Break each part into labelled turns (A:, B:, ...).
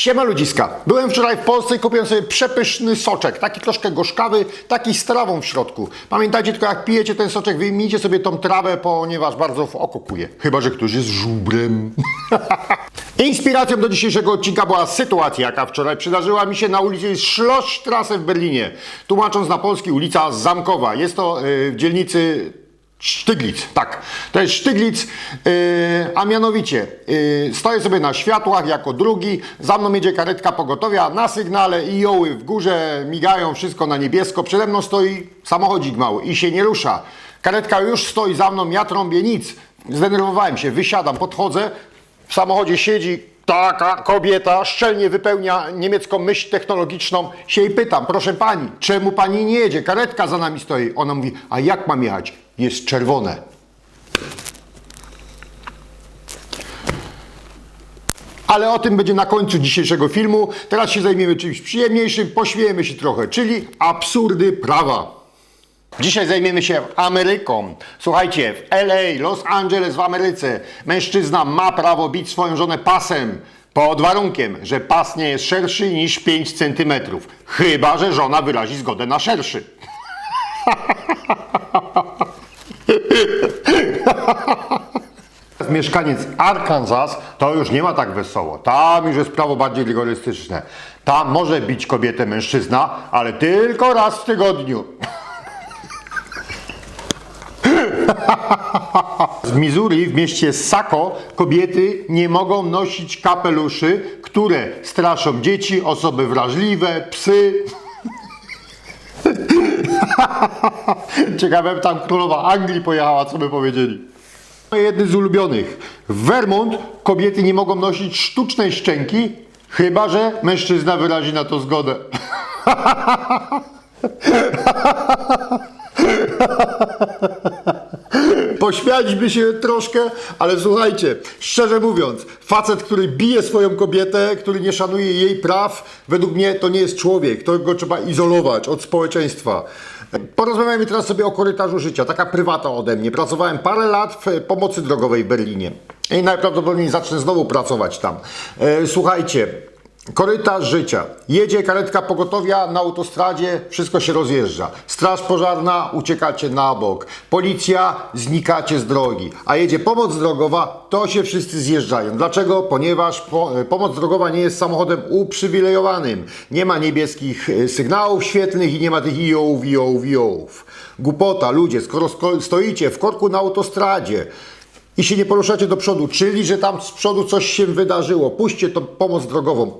A: Siema ludziska. Byłem wczoraj w Polsce i kupiłem sobie przepyszny soczek. Taki troszkę gorzkawy, taki z trawą w środku. Pamiętajcie tylko jak pijecie ten soczek, wyjmijcie sobie tą trawę, ponieważ bardzo w oko kuje. Chyba, że ktoś jest żubrem. Inspiracją do dzisiejszego odcinka była sytuacja, jaka wczoraj przydarzyła mi się na ulicy Schlossstrasse w Berlinie. Tłumacząc na polski ulica Zamkowa. Jest to yy, w dzielnicy Sztyglic, tak. To jest Sztyglic, yy, a mianowicie yy, stoję sobie na światłach jako drugi, za mną jedzie karetka pogotowia na sygnale i joły w górze migają, wszystko na niebiesko. Przede mną stoi samochodzik mały i się nie rusza. Karetka już stoi za mną, ja trąbię nic. Zdenerwowałem się, wysiadam, podchodzę, w samochodzie siedzi taka kobieta, szczelnie wypełnia niemiecką myśl technologiczną. Się jej pytam, proszę pani, czemu pani nie jedzie? Karetka za nami stoi. Ona mówi, a jak mam jechać? Jest czerwone. Ale o tym będzie na końcu dzisiejszego filmu. Teraz się zajmiemy czymś przyjemniejszym, pośmiejemy się trochę, czyli absurdy prawa. Dzisiaj zajmiemy się Ameryką. Słuchajcie, w LA, Los Angeles w Ameryce mężczyzna ma prawo bić swoją żonę pasem pod warunkiem, że pas nie jest szerszy niż 5 cm. Chyba, że żona wyrazi zgodę na szerszy. Mieszkaniec Arkansas to już nie ma tak wesoło. Tam już jest prawo bardziej rygorystyczne. Tam może bić kobietę mężczyzna, ale tylko raz w tygodniu. W Missouri, w mieście Saco, kobiety nie mogą nosić kapeluszy, które straszą dzieci, osoby wrażliwe, psy. Ciekawe, tam królowa Anglii pojechała, co by powiedzieli. Jedny z ulubionych. W Vermont kobiety nie mogą nosić sztucznej szczęki, chyba że mężczyzna wyrazi na to zgodę. Pośmialiśmy się troszkę, ale słuchajcie, szczerze mówiąc, facet, który bije swoją kobietę, który nie szanuje jej praw, według mnie to nie jest człowiek, to go trzeba izolować od społeczeństwa. Porozmawiajmy teraz sobie o korytarzu życia, taka prywata ode mnie. Pracowałem parę lat w pomocy drogowej w Berlinie i najprawdopodobniej zacznę znowu pracować tam. E, Słuchajcie, Korytarz życia. Jedzie karetka pogotowia na autostradzie, wszystko się rozjeżdża. Straż pożarna, uciekacie na bok. Policja, znikacie z drogi. A jedzie pomoc drogowa, to się wszyscy zjeżdżają. Dlaczego? Ponieważ po, pomoc drogowa nie jest samochodem uprzywilejowanym. Nie ma niebieskich e, sygnałów świetlnych i nie ma tych iołów, iołów, iołów. Głupota, ludzie, skoro sko- stoicie w korku na autostradzie, i się nie poruszacie do przodu, czyli że tam z przodu coś się wydarzyło. Puśćcie tą pomoc drogową.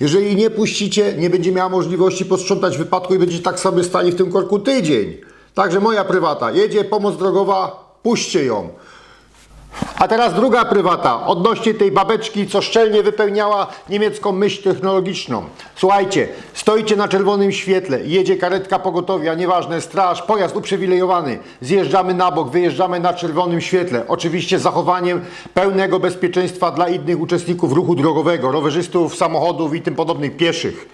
A: Jeżeli nie puścicie, nie będzie miała możliwości posprzątać wypadku i będziecie tak sobie stali w tym korku tydzień. Także moja prywata, jedzie pomoc drogowa, puśćcie ją. A teraz druga prywata, odnośnie tej babeczki, co szczelnie wypełniała niemiecką myśl technologiczną. Słuchajcie, stoicie na czerwonym świetle, jedzie karetka pogotowia, nieważne, straż, pojazd uprzywilejowany. Zjeżdżamy na bok, wyjeżdżamy na czerwonym świetle. Oczywiście z zachowaniem pełnego bezpieczeństwa dla innych uczestników ruchu drogowego, rowerzystów, samochodów i tym podobnych pieszych.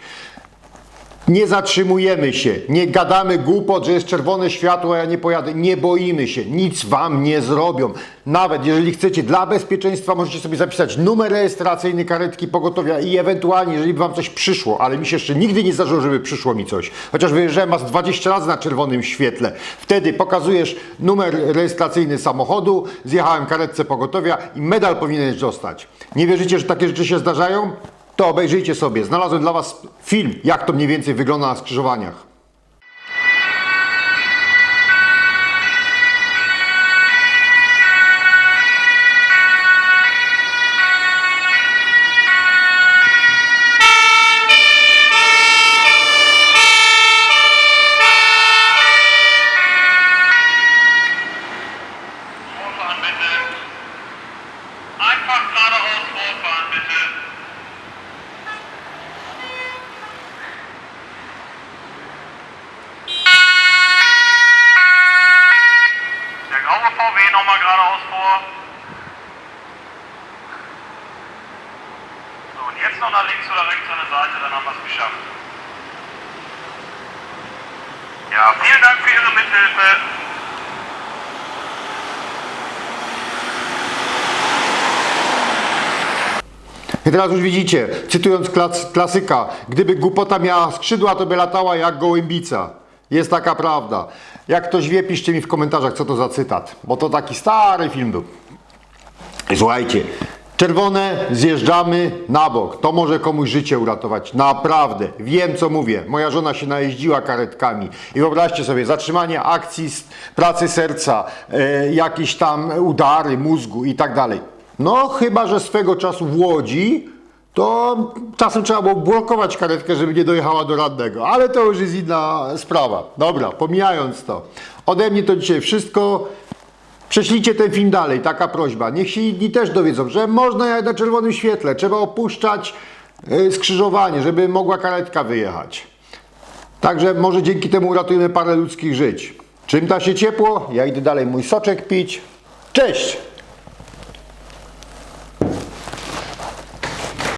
A: Nie zatrzymujemy się, nie gadamy głupot, że jest czerwone światło, a ja nie pojadę. Nie boimy się, nic wam nie zrobią. Nawet jeżeli chcecie, dla bezpieczeństwa możecie sobie zapisać numer rejestracyjny karetki pogotowia i ewentualnie, jeżeli by wam coś przyszło, ale mi się jeszcze nigdy nie zdarzyło, żeby przyszło mi coś. Chociaż wyjeżdżałem was 20 razy na czerwonym świetle. Wtedy pokazujesz numer rejestracyjny samochodu, zjechałem karetce pogotowia i medal powinieneś dostać. Nie wierzycie, że takie rzeczy się zdarzają? To obejrzyjcie sobie. Znalazłem dla Was film, jak to mniej więcej wygląda na skrzyżowaniach.
B: So, und jetzt noch nach links oder rechts an der Seite, dann haben wir es geschafft. Ja, vielen Dank für Ihre Mithilfe.
A: I teraz już widzicie, cytując klas, klasyka, gdyby głupota miała skrzydła, to by latała jak gołębica. Jest taka prawda. Jak ktoś wie, piszcie mi w komentarzach, co to za cytat, bo to taki stary film był. Słuchajcie, czerwone zjeżdżamy na bok. To może komuś życie uratować. Naprawdę. Wiem, co mówię. Moja żona się najeździła karetkami. I wyobraźcie sobie, zatrzymanie akcji pracy serca, e, jakieś tam udary mózgu i tak dalej. No, chyba, że swego czasu w Łodzi to czasem trzeba było blokować karetkę, żeby nie dojechała do radnego. Ale to już jest inna sprawa. Dobra, pomijając to. Ode mnie to dzisiaj wszystko. Prześlijcie ten film dalej, taka prośba. Niech się inni też dowiedzą, że można jechać na czerwonym świetle, trzeba opuszczać y, skrzyżowanie, żeby mogła karetka wyjechać. Także może dzięki temu uratujemy parę ludzkich żyć. Czym da się ciepło? Ja idę dalej mój soczek pić. Cześć!